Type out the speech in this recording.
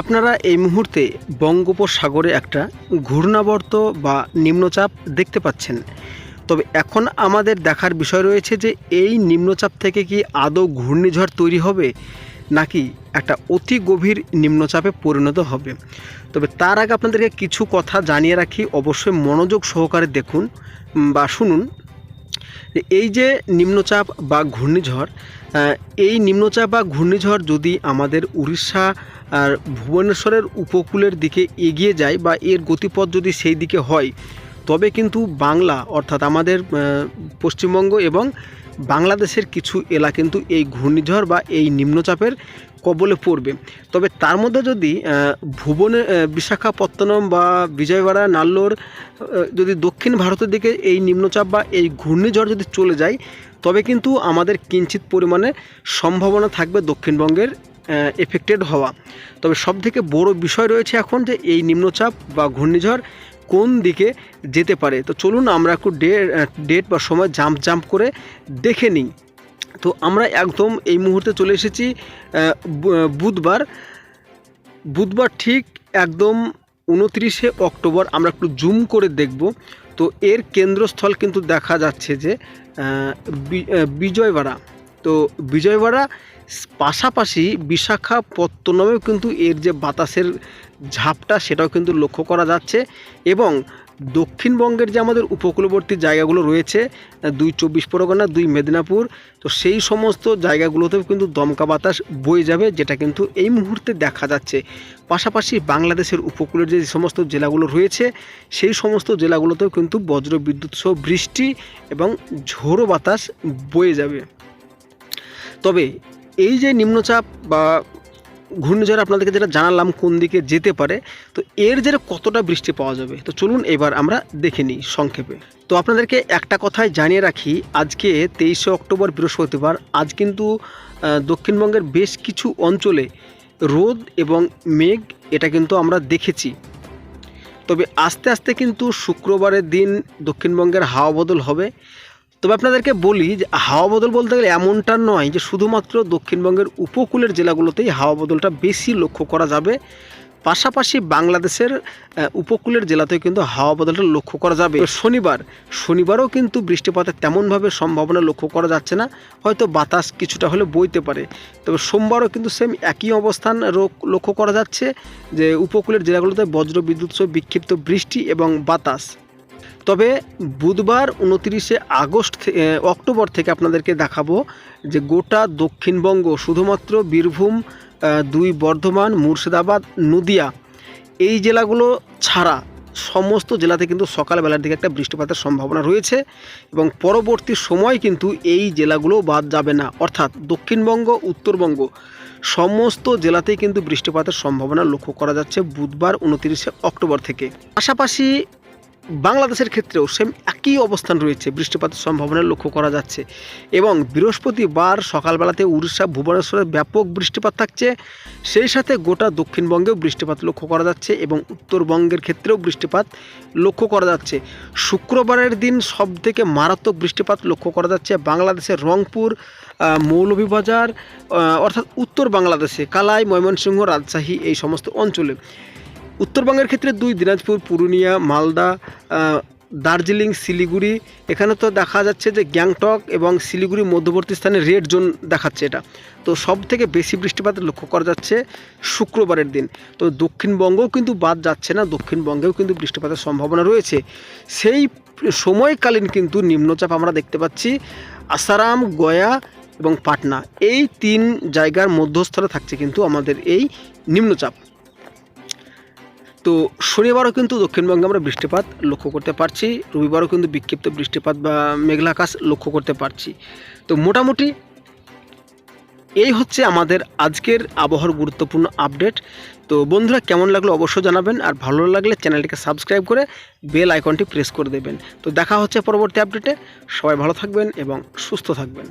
আপনারা এই মুহূর্তে বঙ্গোপসাগরে একটা ঘূর্ণাবর্ত বা নিম্নচাপ দেখতে পাচ্ছেন। তবে এখন আমাদের দেখার বিষয় রয়েছে যে এই নিম্নচাপ থেকে কি আদৌ ঘূর্ণিঝড় তৈরি হবে, নাকি একটা অতি গভীর নিম্নচাপে পরিণত হবে। তবে তার আগে আপনাদেরকে কিছু কথা জানিয়ে রাখি, অবশ্যই মনোযোগ সহকারে দেখুন বা শুনুন। এই যে নিম্নচাপ বা ঘূর্ণিঝড় এই নিম্নচাপ বা ঘূর্ণিঝড় যদি আমাদের উড়িষ্যা আর ভুবনেশ্বরের উপকূলের দিকে এগিয়ে যায় বা এর গতিপথ যদি সেই দিকে হয়, তবে কিন্তু বাংলা অর্থাৎ আমাদের পশ্চিমবঙ্গ এবং বাংলাদেশের কিছু এলাকা কিন্তু এই ঘূর্ণিঝড় বা এই নিম্নচাপের কবলে পড়বে। তবে তার মধ্যে যদি ভুবনে বিশাখাপত্তনম বা বিজয়বাড়া, নাল্লোর যদি দক্ষিণ ভারতের দিকে এই নিম্নচাপ বা এই ঘূর্ণিঝড় যদি চলে যায়, তবে কিন্তু আমাদের কিঞ্চিত পরিমাণে সম্ভাবনা থাকবে দক্ষিণবঙ্গের এফেক্টেড হওয়া। তবে সবথেকে বড় বিষয় রয়েছে এখন যে এই নিম্নচাপ বা ঘূর্ণিঝড় কোন দিকে যেতে পারে। তো চলুন আমরা একটু ডেট বা সময় জাম্প জাম্প করে দেখে নিই। তো আমরা একদম এই মুহূর্তে চলে এসেছি বুধবার। বুধবার ঠিক একদম উনত্রিশে অক্টোবর আমরা একটু জুম করে দেখব। তো এর কেন্দ্রস্থল কিন্তু দেখা যাচ্ছে যে বিজয়বাড়া তো বিজয়বাড়া পাশাপাশি বিশাখাপত্তনমেও কিন্তু এর যে বাতাসের ঝাপটা সেটাও কিন্তু লক্ষ্য করা যাচ্ছে এবং দক্ষিণবঙ্গের যে আমাদের উপকূলবর্তী জায়গাগুলো রয়েছে, দুই চব্বিশ পরগনা, দুই মেদিনীপুর, তো সেই সমস্ত জায়গাগুলোতেও কিন্তু দমকা বাতাস বয়ে যাবে যেটা কিন্তু এই মুহূর্তে দেখা যাচ্ছে। পাশাপাশি বাংলাদেশের উপকূলের যে সমস্ত জেলাগুলো রয়েছে, সেই সমস্ত জেলাগুলোতেও কিন্তু বজ্র বিদ্যুৎ সহ বৃষ্টি এবং ঝোড়ো বাতাস বয়ে যাবে। তবে এই যে নিম্নচাপ বা ঘূর্ণিঝড় আপনাদেরকে যেটা জানালাম কোন দিকে যেতে পারে, তো এর যে কতটা বৃষ্টি পাওয়া যাবে? তো চলুন এবার আমরা দেখে নিই সংক্ষেপে। তো আপনাদেরকে একটা কথাই জানিয়ে রাখি, আজকে তেইশে অক্টোবর বৃহস্পতিবার, আজ কিন্তু দক্ষিণবঙ্গের বেশ কিছু অঞ্চলে রোদ এবং মেঘ, এটা কিন্তু আমরা দেখেছি। তবে আস্তে আস্তে কিন্তু শুক্রবারের দিন দক্ষিণবঙ্গের হাওয়া বদল হবে। তবে আপনাদেরকে বলি যে হাওয়া বদল বলতে গেলে এমনটা নয় যে শুধুমাত্র দক্ষিণবঙ্গের উপকূলের জেলাগুলোতেই হাওয়া বদলটা বেশি লক্ষ্য করা যাবে। পাশাপাশি বাংলাদেশের উপকূলের জেলাতেও কিন্তু হাওয়া বদলটা লক্ষ্য করা যাবে। শনিবার, শনিবারও কিন্তু বৃষ্টিপাতের তেমনভাবে সম্ভাবনা লক্ষ্য করা যাচ্ছে না। হয়তো বাতাস কিছুটা হলে বইতে পারে। তবে সোমবারও কিন্তু সেম একই অবস্থান লক্ষ্য করা যাচ্ছে যে উপকূলের জেলাগুলোতে বজ্র বিদ্যুৎ সহ বিক্ষিপ্ত বৃষ্টি এবং বাতাস। তবে বুধবার উনতিরিশে আগস্ট অক্টোবর থেকে আপনাদেরকে দেখাবো যে গোটা দক্ষিণবঙ্গ, শুধুমাত্র বীরভূম দুই বর্ধমান, মুর্শিদাবাদ, নদিয়া, এই জেলাগুলো ছাড়া সমস্ত জেলাতে কিন্তু সকালবেলার দিকে একটা বৃষ্টিপাতের সম্ভাবনা রয়েছে এবং পরবর্তী সময় কিন্তু এই জেলাগুলো বাদ যাবে না। অর্থাৎ দক্ষিণবঙ্গ, উত্তরবঙ্গ সমস্ত জেলাতেই কিন্তু বৃষ্টিপাতের সম্ভাবনা লক্ষ্য করা যাচ্ছে বুধবার উনতিরিশে অক্টোবর থেকে। পাশাপাশি বাংলাদেশের ক্ষেত্রেও সেম একই অবস্থান রয়েছে। বৃষ্টিপাতের সম্ভাবনা লক্ষ্য করা যাচ্ছে। এবং বৃহস্পতিবার সকালবেলাতে উড়িষ্যা, ভুবনেশ্বরে ব্যাপক বৃষ্টিপাত থাকছে। সেই সাথে গোটা দক্ষিণবঙ্গেও বৃষ্টিপাত লক্ষ্য করা যাচ্ছে এবং উত্তরবঙ্গের ক্ষেত্রেও বৃষ্টিপাত লক্ষ্য করা যাচ্ছে। শুক্রবারের দিন সব থেকে মারাত্মক বৃষ্টিপাত লক্ষ্য করা যাচ্ছে বাংলাদেশের রংপুর মৌলভীবাজার অর্থাৎ উত্তর বাংলাদেশে, কালাই, ময়মনসিংহ, রাজশাহী এই সমস্ত অঞ্চলে। উত্তরবঙ্গের ক্ষেত্রে দুই, দিনাজপুর, পুরুলিয়া, মালদা দার্জিলিং, শিলিগুড়ি, এখানে তো দেখা যাচ্ছে যে গ্যাংটক এবং শিলিগুড়ি মধ্যবর্তী স্থানে রেড জোন দেখাচ্ছে এটা। তো সব থেকে বেশি বৃষ্টিপাত লক্ষ্য করা যাচ্ছে শুক্রবারের দিন। তো দক্ষিণবঙ্গও কিন্তু বাদ যাচ্ছে না, দক্ষিণবঙ্গেও কিন্তু বৃষ্টিপাতের সম্ভাবনা রয়েছে। সেই সময়কালীন কিন্তু নিম্নচাপ আমরা দেখতে পাচ্ছি আসারাম, গয়া এবং পাটনা। এই তিন জায়গার মধ্যস্থলে থাকছে কিন্তু আমাদের এই নিম্নচাপ। তো শনিবারও কিন্তু দক্ষিণবঙ্গে আমরা বৃষ্টিপাত লক্ষ্য করতে পারছি, রবিবারও কিন্তু বিক্ষিপ্ত বৃষ্টিপাত বা মেঘলাকাশ লক্ষ্য করতে পারছি। তো মোটামুটি এই হচ্ছে আমাদের আজকের আবহাওয়ার গুরুত্বপূর্ণ আপডেট। তো বন্ধুরা, কেমন লাগল অবশ্যই জানাবেন, আর ভালো লাগলে চ্যানেলটিকে সাবস্ক্রাইব করে বেল আইকনটি প্রেস করে দেবেন। তো দেখা হচ্ছে পরবর্তী আপডেটে। সবাই ভালো থাকবেন এবং সুস্থ থাকবেন।